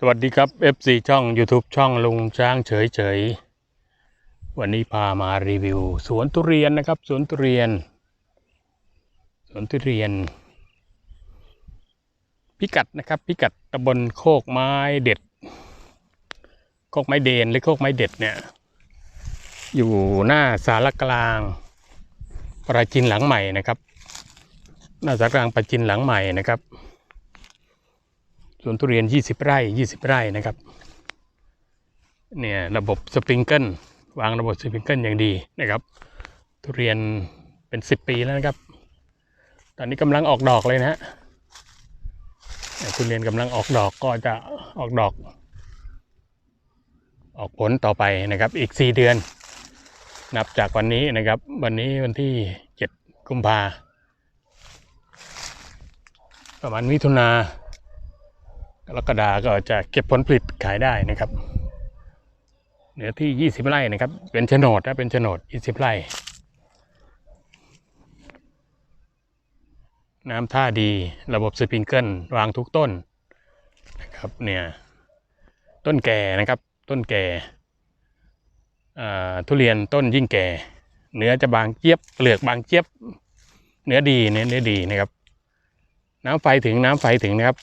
สวัสดีครับ FC ช่อง YouTube ช่องลุงช้างเฉยเฉยๆวันนี้พามารีวิว สวนทุเรียนนะครับ สวนทุเรียน สวนทุเรียน พิกัดนะครับ พิกัดตำบลโคกไม้เด็ด โคกไม้เดนหรือโคกไม้เด็ดเนี่ย อยู่หน้าสารกลางปราจินหลังใหม่นะครับ หน้าสารกลางปราจินหลังใหม่นะครับ วนทุเรียน 20 ไร่ 20 ไร่นะครับ เนี่ยระบบสปริงเกิลวางระบบสปริงเกิลอย่างดีนะครับ ทุเรียนเป็น 10 ปีแล้วนะครับ ตอนนี้กำลังออกดอกเลยนะฮะทุเรียนกำลังออกดอกก็จะออกดอก ออกผลต่อไปนะครับ อีก 4 เดือน นับจากวันนี้นะครับ วันนี้วันที่ 7 กุมภาประมาณมิถุนา กรกฎาก็จะเก็บผลผลิตขายได้นะครับเนื้อที่ 20 ไร่นะครับ เป็นโฉนดนะเป็นโฉนด 20 ไร่ น้ำท่าดีระบบสปริงเกิลวางทุกต้นนะครับเนี่ยต้นแก่นะครับ ต้นแก่ทุเรียนต้นยิ่งแก่ เนื้อจะบางเจี๊ยบเปลือกบางเจี๊ยบ เนื้อดีเนื้อดีนะครับ น้ำไฟถึงน้ำไฟถึงนะครับ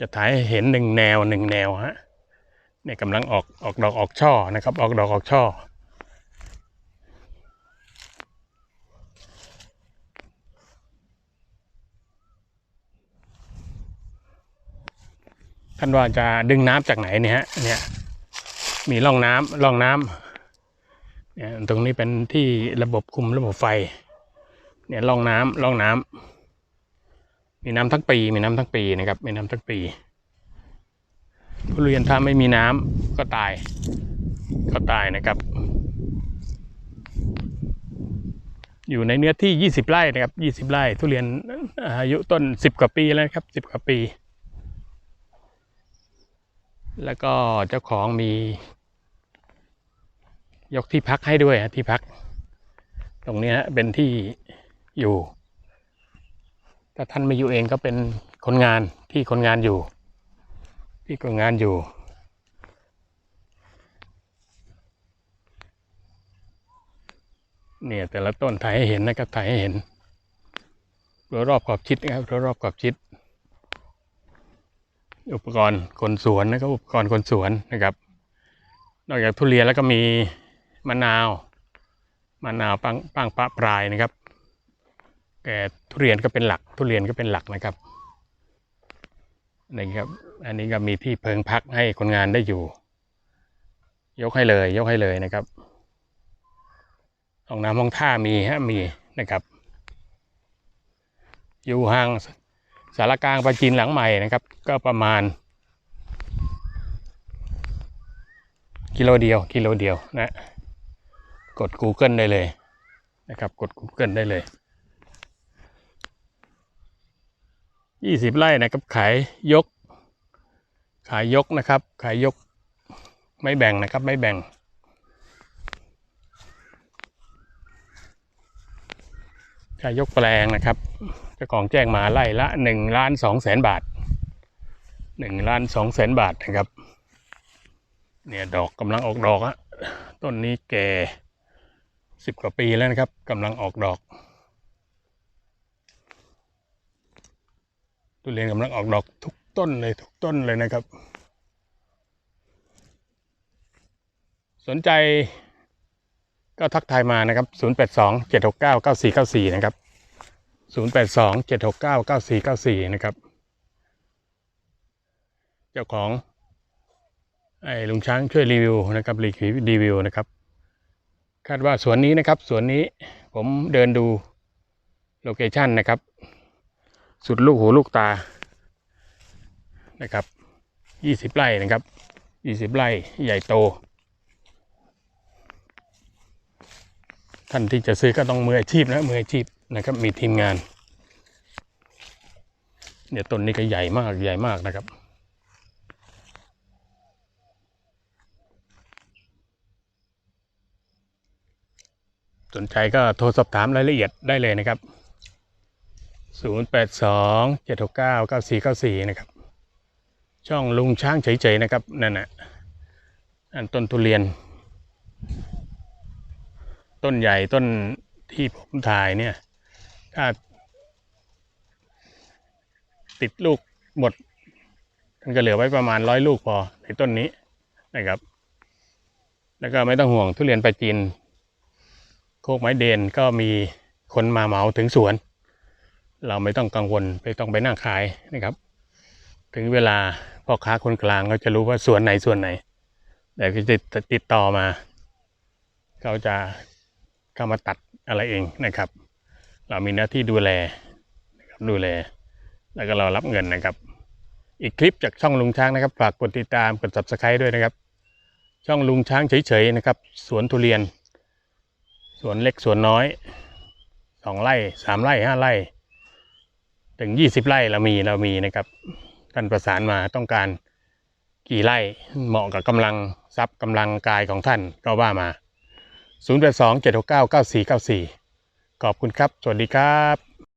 จะถ่ายให้เห็นหนึ่งแนวหนึ่งแนวฮะเนี่ยกำลังออกออกดอกออกช่อนะครับ ออกดอกออกช่อท่านว่าจะดึงน้ำจากไหนเนี่ยฮะเนี่ย มีร่องน้ำร่องน้ำเนี่ย ตรงนี้เป็นที่ระบบคุมระบบไฟ เนี่ยร่องน้ำร่องน้ำ มีน้ำทั้งปี มีน้ำทั้งปีนะครับ มีน้ำทั้งปีทุเรียนถ้าไม่มีน้ำก็ตาย ก็ตายนะครับ อยู่ในเนื้อที่20ไร่นะครับ20ไร่ทุเรียนอายุต้น10กว่าปีแล้วครับ10กว่าปี แล้วก็เจ้าของมี ยกที่พักให้ด้วยที่พัก ตรงนี้ฮะเป็นที่อยู่ ถ้าท่านไม่อยู่เองก็เป็นคนงานที่คนงานอยู่ ที่คนงานอยู่ เนี่ยแต่ละต้นถ่ายให้เห็นนะครับถ่ายให้เห็นรัวรอบขอบชิดนะครับรัวรอบขอบชิด อุปกรณ์คนสวนนะครับอุปกรณ์คนสวนนะครับ นอกจากทุเรียนแล้วก็มีมะนาวมะนาวปังปังปะปลายนะครับ ทุเรียนก็เป็นหลัก ทุเรียนก็เป็นหลักนะครับนี่ครับ อันนี้ก็มีที่เพิงพักให้คนงานได้อยู่ ยกให้เลย ยกให้เลยนะครับห้องน้ำห้องท่ามีฮะมีนะครับ อยู่ห่างสารกลางประจินหลังใหม่นะครับ ก็ประมาณ กิโลเดียวกิโลเดียวนะ กด Google ได้เลยนะครับ กด Google ได้เลย ยี่สิบไร่นะครับขายยก ขายยกนะครับ ขายยกไม่แบ่งนะครับไม่แบ่ง ขายยกแปลงนะครับเจ้าของแจ้งมาไร่ละหนึ่งล้านสองแสนบาทหนึ่งล้านสองแสนบาทนะครับ เนี่ยดอกกำลังออกดอกอะต้นนี้แก่สิบกว่าปีแล้วนะครับกำลังออกดอก เรียนกำลังออกดอกทุกต้นเลยทุกต้นเลยนะครับ สนใจก็ทักทายมานะครับ 082 769 9494 นะครับ 082 769 9494 นะครับ เจ้าของไอ้ลุงช้างช่วยรีวิวนะครับรีวิวรีวิวนะครับ คาดว่าสวนนี้นะครับสวนนี้ผมเดินดูโลเคชันนะครับ สุดลูกหูลูกตานะครับยี่สิบไร่นะครับยี่สิบไร่ใหญ่โต ท่านที่จะซื้อก็ต้องมืออาชีพนะมืออาชีพนะครับ มีทีมงาน เนี่ยต้นนี้ก็ใหญ่มากใหญ่มากนะครับ สนใจก็โทรสอบถามรายละเอียดได้เลยนะครับ 0 8 2 7 6 9 9 4 9 4 นะครับ ช่องลุงช้างเฉยๆนะครับ นั่นน่ะอันต้นทุเรียน ต้นใหญ่ต้นที่ผมถ่ายเนี่ย ถ้า ติดลูกหมดมันก็เหลือไว้ประมาณร้อยลูกพอในต้นนี้นะครับ แล้วก็ไม่ต้องห่วงทุเรียนไปจีน โคกไม้เดนก็มีคนมาเหมาถึงสวน เราไม่ต้องกังวลไม่ต้องไปนั่งขายนะครับ ถึงเวลาพ่อค้าคนกลางเขาจะรู้ว่าสวนไหนส่วนไหนแต่ก็จะติดต่อมา เขาจะเข้ามาตัดอะไรเองนะครับ เรามีหน้าที่ดูแลนะครับดูแล แล้วก็เรารับเงินนะครับ อีกคลิปจากช่องลุงช้างนะครับ ฝากกดติดตามกด subscribe ด้วยนะครับ ช่องลุงช้างเฉยๆนะครับ สวนทุเรียน สวนเล็กสวนน้อยสองไร่สามไร่ห้าไร่ ถึงยี่สิบไร่เรามีเรามีนะครับท่านประสานมาต้องการกี่ไร่เหมาะกับกำลังทรัพย์กำลังกายของท่านก็ว่ามา 0 8 2 7 6 9 9 4 9 4 ขอบคุณครับ สวัสดีครับ